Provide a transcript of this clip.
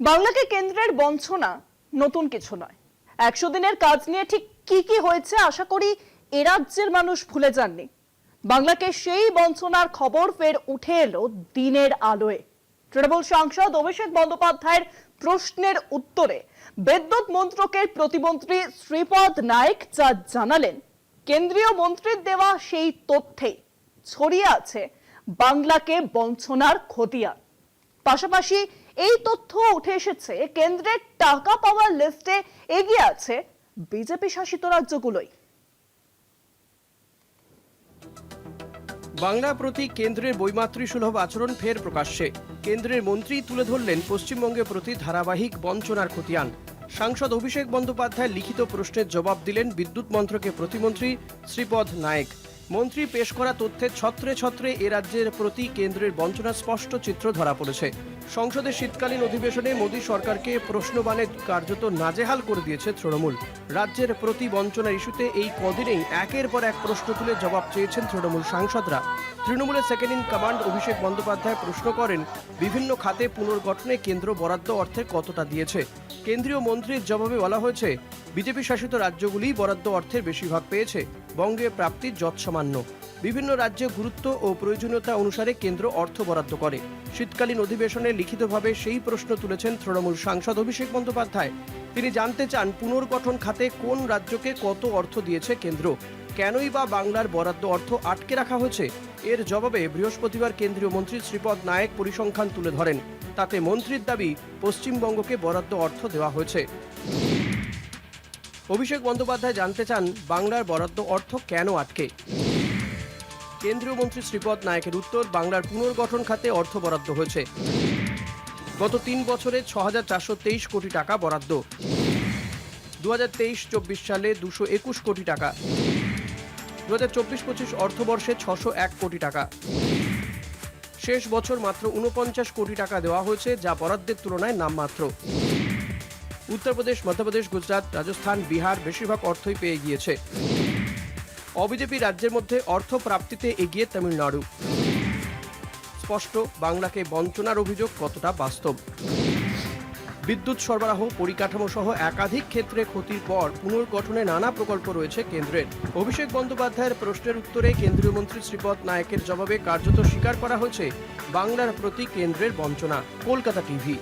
বাংলাকে কেন্দ্রের বঞ্চনা নতুন কিছু নয়। একশো দিনের কাজ নিয়ে ঠিক কি কি হয়েছে আশা করি এ রাজ্যের মানুষ ভুলে যাননি। বাংলাকে সেই বঞ্চনার খবর ফের উঠে এলো দিনের আলোয়। তৃণমূল সাংসদ অভিষেক বন্দ্যোপাধ্যায়ের প্রশ্নের উত্তরে বিদ্যুৎ মন্ত্রকের প্রতিমন্ত্রী শ্রীপদ নায়েক যা জানালেন, কেন্দ্রীয় মন্ত্রীর দেওয়া সেই তথ্যে ছড়িয়ে আছে বাংলাকে বঞ্চনার খতিয়ান। পাশাপাশি এই তথ্য উঠে এসেছে কেন্দ্রের টাকা পাওয়ার লিস্টে এগিয়ে আছে বিজেপি শাসিত রাজ্যগুলোই। বাংলা প্রতি কেন্দ্রের বৈমাতৃ সুলভ আচরণ ফের প্রকাশ্যে। কেন্দ্রের মন্ত্রী তুলে ধরলেন পশ্চিমবঙ্গের প্রতি ধারাবাহিক বঞ্চনার খতিয়ান। সাংসদ অভিষেক বন্দ্যোপাধ্যায় লিখিত প্রশ্নের জবাব দিলেন বিদ্যুৎ মন্ত্রকের প্রতিমন্ত্রী শ্রীপদ নায়েক। মন্ত্রী পেশ করা তথ্যের ছত্রে ছত্রে এ রাজ্যের প্রতি কেন্দ্রের বঞ্চনার স্পষ্ট চিত্র ধরা পড়েছে। সংসদের শীতকালীন অধিবেশনে মোদী সরকারকে প্রশ্নবাণে কার্যত নাজেহাল করে দিয়েছে তৃণমূল। রাজ্যের প্রতি বঞ্চনার ইস্যুতে এই কদিনেই একের পর এক প্রশ্ন তুলে জবাব চেয়েছেন তৃণমূল সাংসদরা। তৃণমূলের second in command Abhishek Bandyopadhyay প্রশ্ন করেন, বিভিন্ন খাতে পুনর্গঠনে কেন্দ্র বরাদ্দ অর্থের কতটা দিয়েছে? কেন্দ্রীয় মন্ত্রীর জবাবে বলা হয়েছে, বিজেপি শাসিত রাজ্যগুলি বরাদ্দ অর্থের বেশিরভাগ পেয়েছে। বঙ্গে প্রাপ্তির যৎসামান্য। বিভিন্ন রাজ্যে গুরুত্ব ও প্রয়োজনীয়তা অনুসারে কেন্দ্র অর্থ বরাদ্দ করে। শীতকালীন অধিবেশনে লিখিতভাবে সেই প্রশ্ন তুলেছেন তৃণমূল সাংসদ অভিষেক বন্দ্যোপাধ্যায়। তিনি জানতে চান পুনর্গঠন খাতে কোন রাজ্যকে কত অর্থ দিয়েছে কেন্দ্র। কেনই বা বাংলার বরাদ্দ অর্থ আটকে রাখা হয়েছে? এর জবাবে বৃহস্পতিবার কেন্দ্রীয় মন্ত্রী শ্রীপদ নায়েক পরিসংখ্যান তুলে ধরেন। তাতে মন্ত্রীর দাবি, পশ্চিমবঙ্গকে বরাদ্দ অর্থ দেওয়া হয়েছে। অভিষেক বন্দ্যোপাধ্যায় জানতে চান বাংলার বরাদ্দ অর্থ কেন আটকে। কেন্দ্রীয় মন্ত্রী শ্রীপদ নায়কের উত্তর, বাংলার পুনর্গঠন খাতে অর্থ বরাদ্দ হয়েছে। গত তিন বছরে ছ হাজার চারশো তেইশ কোটি টাকা বরাদ্দ। দু হাজার তেইশ চব্বিশ সালে দুশো একুশ কোটি টাকা। দু হাজার চব্বিশ পঁচিশ অর্থবর্ষে ছশো এক কোটি টাকা। শেষ বছর মাত্র উনপঞ্চাশ কোটি টাকা দেওয়া হয়েছে, যা বরাদ্দের তুলনায় নামমাত্র। উত্তরপ্রদেশ মধ্যপ্রদেশ গুজরাট, রাজস্থান, বিহার বেশিরভাগ অর্থই পেয়ে গিয়েছে। অবিজেপি রাজ্যের মধ্যে অর্থ প্রাপ্তিতে এগিয়ে তামিলনাড়ু। স্পষ্ট, বাংলাকে বঞ্চনার অভিযোগ কতটা বাস্তব? বিদ্যুৎ সরবরাহ, পরিকাঠামো সহ একাধিক ক্ষেত্রে ক্ষতির পর পুনর্গঠনে নানা প্রকল্প রয়েছে কেন্দ্রের। অভিষেক বন্দ্যোপাধ্যায়ের প্রশ্নের উত্তরে কেন্দ্রীয় মন্ত্রী শ্রীপদ নায়কের জবাবে কার্যত স্বীকার করা হয়েছে বাংলার প্রতি কেন্দ্রের বঞ্চনা। কলকাতা টিভি